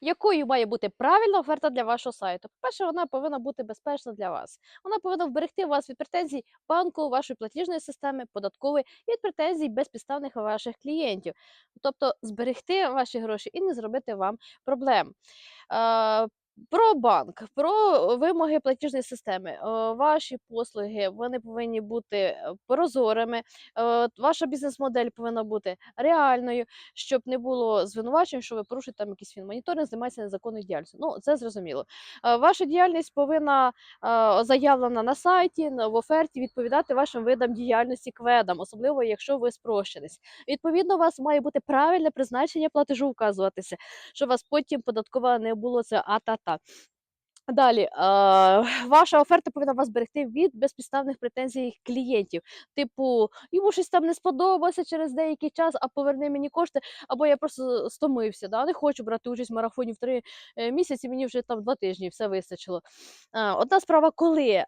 Якою має бути правильна оферта для вашого сайту? По-перше, вона повинна бути безпечна для вас. Вона повинна вберегти вас від претензій банку, вашої платіжної системи, податкової і від претензій безпідставних ваших клієнтів. Тобто зберегти ваші гроші і не зробити вам проблем. Про банк, про вимоги платіжної системи. Е, Ваші послуги вони повинні бути е, прозорими. е, Ваша бізнес-модель повинна бути реальною щоб не було звинувачень, що ви порушуєте там якийсь фінмоніторинг, займаєтеся незаконною діяльністю. Ну, це зрозуміло. Ваша діяльність повинна заявлена на сайті, в оферті відповідати вашим видам діяльності кведам, особливо якщо ви спрощеність. Відповідно, у вас має бути правильне призначення платежу вказуватися, щоб вас потім податкова не було це 아 Далі, е, ваша оферта повинна вас берегти від безпідставних претензій клієнтів. Типу, йому щось там не сподобалося через деякий час, а поверни мені кошти, або я просто стомився. Да? Не хочу брати участь в марафоні в три е, місяці, мені вже там два тижні все вистачило. Е, одна справа, коли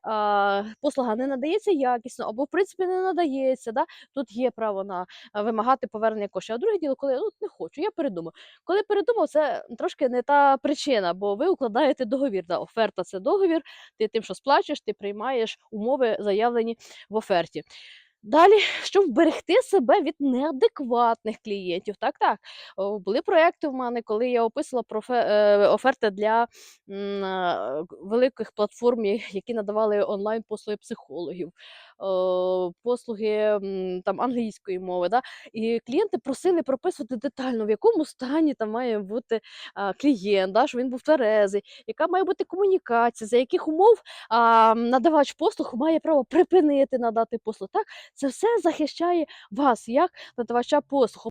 послуга не надається якісно, або в принципі не надається, да? тут є право на вимагати повернення коштів. А друге діло, коли ну, не хочу, я передумав. Коли передумав, це трошки не та причина, бо ви укладаєте договір. Да, оферта це договір. Ти тим, що сплачуєш, ти приймаєш умови, заявлені в оферті. Далі, щоб вберегти себе від неадекватних клієнтів. Так, так. Були проекти в мене, коли я описувала е, оферти для е, великих платформ, які надавали онлайн послуги психологів, послуги там, англійської мови. Да? І клієнти просили прописувати детально, в якому стані там має бути клієнт, да, щоб він був тверезий, яка має бути комунікація, за яких умов надавач послуг має право припинити надати послуг. Так, це все захищає вас як надавача послуг.